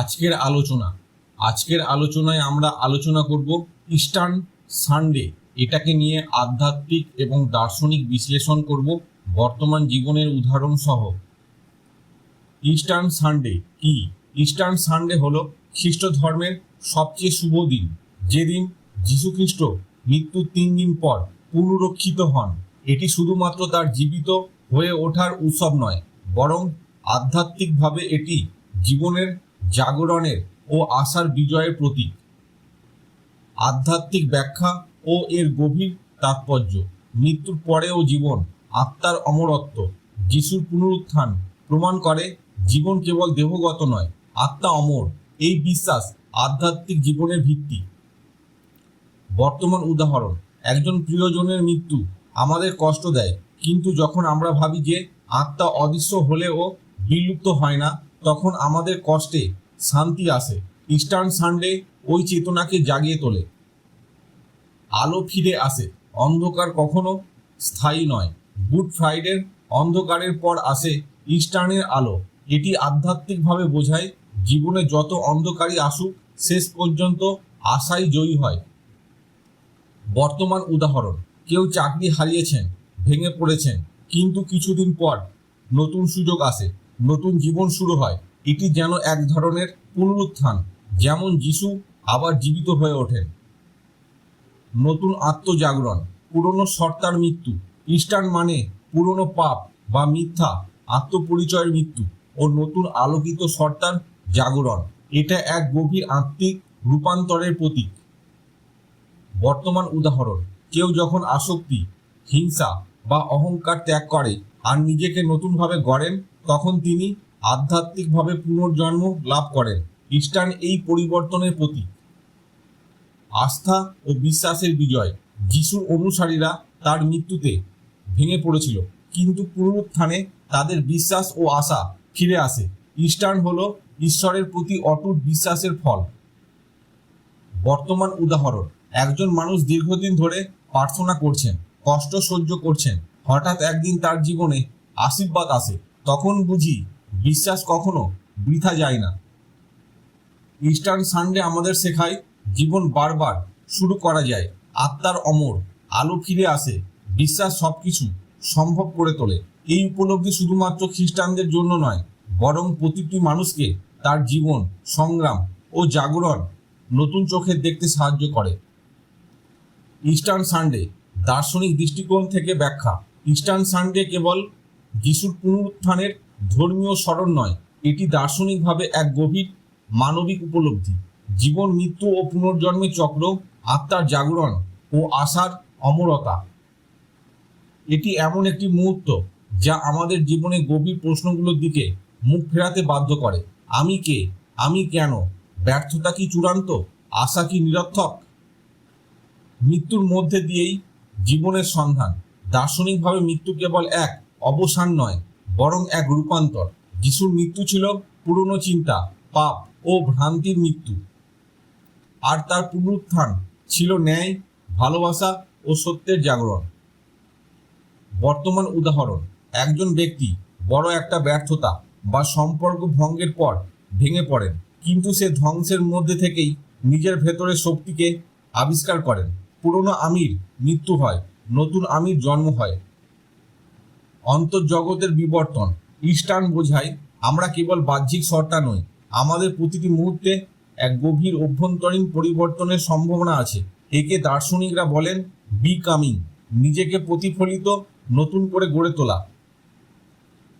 আজকের আলোচনা। আজকের আলোচনায় আমরা আলোচনা করব ইস্টার্ন সানডে এটাকে নিয়ে আধ্যাত্মিক এবং দার্শনিক বিশ্লেষণ করব বর্তমান জীবনের উদাহরণ সহ। ইস্টার্ন সানডে কি? ইস্টার্ন সানডে হলো খ্রিস্ট ধর্মের সবচেয়ে শুভ দিন। যেদিন যীশুখ্রিস্ট মৃত্যুর তিন দিন পর পুনরক্ষিত হন। এটি শুধুমাত্র তার জীবিত হয়ে ওঠার উৎসব নয়, বরং আধ্যাত্মিকভাবে এটি জীবনের জাগরণের ও আশার বিজয়ের প্রতীক। আধ্যাত্মিক ব্যাখ্যা ও এর গভীর তাৎপর্য, মৃত্যুর পরেও জীবন, আত্মার অমরত্ব, যিশুর পুনরুত্থান প্রমাণ করে জীবন কেবল দেহগত নয়, আত্মা অমর। এই বিশ্বাস আধ্যাত্মিক জীবনের ভিত্তি। বর্তমান উদাহরণ, একজন প্রিয়জনের মৃত্যু আমাদের কষ্ট দেয়, কিন্তু যখন আমরা ভাবি যে আত্মা অদৃশ্য হলেও বিলুপ্ত হয় না তখন আমাদের কষ্টে শান্তি আসে। ইস্টার্ন সানডে ওই চেতনাকে জাগিয়ে তোলে। আলো ফিরে আসে। অন্ধকার কখনো স্থায়ী নয়। গুড ফ্রাইডের অন্ধকারের পর আসে ইস্টার্নের আলো। এটি আধ্যাত্মিকভাবে বোঝায় জীবনে যত অন্ধকারই আসুক, শেষ পর্যন্ত আশাই জয়ী হয়। বর্তমান উদাহরণ, কেউ চাকরি হারিয়েছেন, ভেঙে পড়েছেন, কিন্তু কিছুদিন পর নতুন সুযোগ আসে। নতুন জীবন শুরু হয়। এটি যেন এক ধরনের পুনরুত্থান, যেমন যিশু আবার জীবিত হয়ে ওঠেন। নতুন আত্মজাগরণ, পুরনো সত্তার মৃত্যু ইস্টার্ন মানে পুরনো পাপ বা মিথ্যা, আত্মপরিচয়ের মৃত্যু ও নতুন আলোকিত সত্তার জাগরণ। এটা এক গভীর আত্মিক রূপান্তরের প্রতীক। বর্তমান উদাহরণ, কেউ যখন আসক্তি, হিংসা বা অহংকার ত্যাগ করে আর নিজেকে নতুনভাবে গড়েন তখন তিনি আধ্যাত্মিকভাবে পুনর্জন্ম লাভ করেন। ইস্টার্ন এই পরিবর্তনের প্রতীক। আস্থা ও বিশ্বাসের বিজয় যিশুর অনুসারীরা তার মৃত্যুতে ভেঙে পড়েছিল। কিন্তু পুনরুত্থানে তাদের বিশ্বাস ও আশা ফিরে আসে। ইস্টার্ন হল ঈশ্বরের প্রতি অটুট বিশ্বাসের ফল। বর্তমান উদাহরণ, একজন মানুষ দীর্ঘদিন ধরে প্রার্থনা করছেন, কষ্ট সহ্য করছেন, হঠাৎ একদিন তার জীবনে আশীর্বাদ আসে। তখন বুঝি বিশ্বাস কখনো বৃথা যায় না। ইস্টার্ন সানডে আমাদের শেখায়, জীবন বারবার শুরু করা যায়, আত্মার অমর, আলো ফিরে আসে, বিশ্বাস সবকিছু সম্ভব করে তোলে। এই উপলব্ধি শুধুমাত্র খ্রিস্টানদের জন্য নয়, বরং প্রতিটি মানুষকে তার জীবন, সংগ্রাম ও জাগরণ নতুন চোখে দেখতে সাহায্য করে। ইস্টার্ন সানডে দার্শনিক দৃষ্টিকোণ থেকে ব্যাখ্যা। ইস্টার্ন সানডে কেবল যিশুর পুনরুত্থানের ধর্মীয় স্মরণ নয়, এটি দার্শনিকভাবে এক গভীর মানবিক উপলব্ধি। জীবন, মৃত্যু ও পুনর্জন্মের চক্র, আত্মার জাগরণ ও আশার অমরতা। এটি এমন একটি মুহূর্ত যা আমাদের জীবনে গভীর প্রশ্নগুলোর দিকে মুখ ফেরাতে বাধ্য করে। আমি কে? আমি কেন? ব্যর্থতা কি চূড়ান্ত? আশা কি নিরর্থক? মৃত্যুর মধ্যে দিয়েই জীবনের সন্ধান। দার্শনিকভাবে মৃত্যু কেবল এক অবসান নয়, বরং এক রূপান্তর। যিশুর মৃত্যু ছিল পুরনো চিন্তা, পাপ ও ভ্রান্তির মৃত্যু। আর তার পুনরুত্থান ছিল ন্যায়, ভালোবাসা ও সত্যের জাগরণ। বর্তমান উদাহরণ, একজন ব্যক্তি বড় একটা ব্যর্থতা বা সম্পর্ক ভঙ্গের পর ভেঙে পড়েন, কিন্তু সে ধ্বংসের মধ্যে থেকেই নিজের ভেতরের শক্তিকে আবিষ্কার করেন। পুরনো আমির মৃত্যু হয়, নতুন আমির জন্ম হয়। অন্তর্জগতের বিবর্তন ইস্টার্ন বোঝায়, আমরা কেবল বাহ্যিক সত্তা নই, আমাদের প্রতিটি মুহূর্তে এক গভীর অভ্যন্তরীণ পরিবর্তনের সম্ভাবনা আছে। একে দার্শনিকরা বলেন বি কামিং নিজেকে প্রতিফলিত, নতুন করে গড়ে তোলা।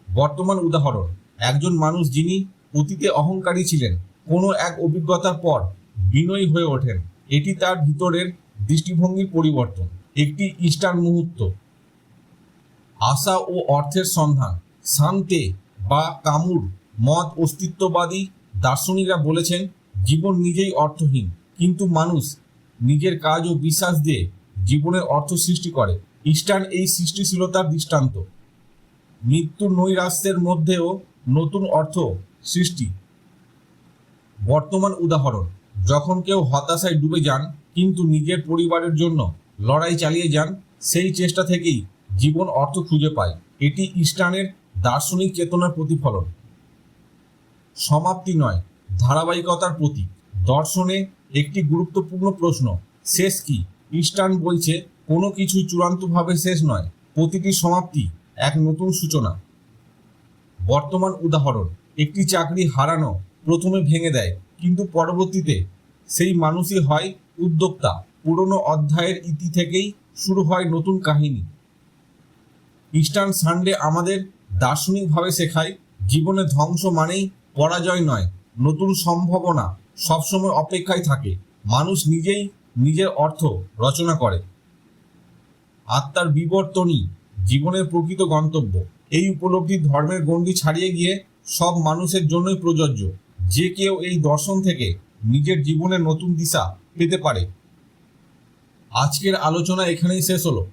বর্তমান উদাহরণ, একজন মানুষ যিনি অতীতে অহংকারী ছিলেন, কোনো এক অভিজ্ঞতার পর বিনয়ী হয়ে ওঠেন, এটি তার ভিতরের দৃষ্টিভঙ্গির পরিবর্তন, একটি ইস্টার্ন মুহূর্ত। আশা ও অর্থের সন্ধান। শান্তে বা কামুর মত অস্তিত্ববাদী দার্শনিকরা বলেছেন, জীবন নিজেই অর্থহীন, কিন্তু মানুষ নিজের কাজ ও বিশ্বাস দিয়ে জীবনের অর্থ সৃষ্টি করে। ইস্টার্ন এই সৃষ্টিশীলতার দৃষ্টান্ত। মৃত্যুর নৈরাশ্যের মধ্যেও নতুন অর্থ সৃষ্টি। বর্তমান উদাহরণ, যখন কেউ হতাশায় ডুবে যান, কিন্তু নিজের পরিবারের জন্য লড়াই চালিয়ে যান, সেই চেষ্টা থেকেই জীবন অর্থ খুঁজে পায়। এটি ইস্টার্নের দার্শনিক চেতনার প্রতিফলন। সমাপ্তি নয়, ধারাবাহিকতার প্রতীক। দর্শনে একটি গুরুত্বপূর্ণ প্রশ্ন, শেষ কি? ইস্টার্ন বলছে, কোনো কিছু চূড়ান্তভাবে শেষ নয়, প্রতিটি সমাপ্তি এক নতুন সূচনা। বর্তমান উদাহরণ, একটি চাকরি হারানো প্রথমে ভেঙে দেয়, কিন্তু পরবর্তীতে সেই মানুষই হয় উদ্যোক্তা। পুরনো অধ্যায়ের ইতি থেকেই শুরু হয় নতুন কাহিনী। ইস্টার্ন সানডে আমাদের দার্শনিকভাবে শেখায়, জীবনে ধ্বংস মানেই পরাজয় নয়, নতুন সম্ভাবনা সবসময় অপেক্ষায় থাকে। মানুষ নিজেই নিজের অর্থ রচনা করে। আত্মার বিবর্তনই জীবনের প্রকৃত গন্তব্য। এই উপলব্ধি ধর্মের গণ্ডি ছাড়িয়ে গিয়ে সব মানুষের জন্যই প্রযোজ্য। যে কেউ এই দর্শন থেকে নিজের জীবনের নতুন দিশা পেতে পারে। আজকের আলোচনা এখানেই শেষ হলো।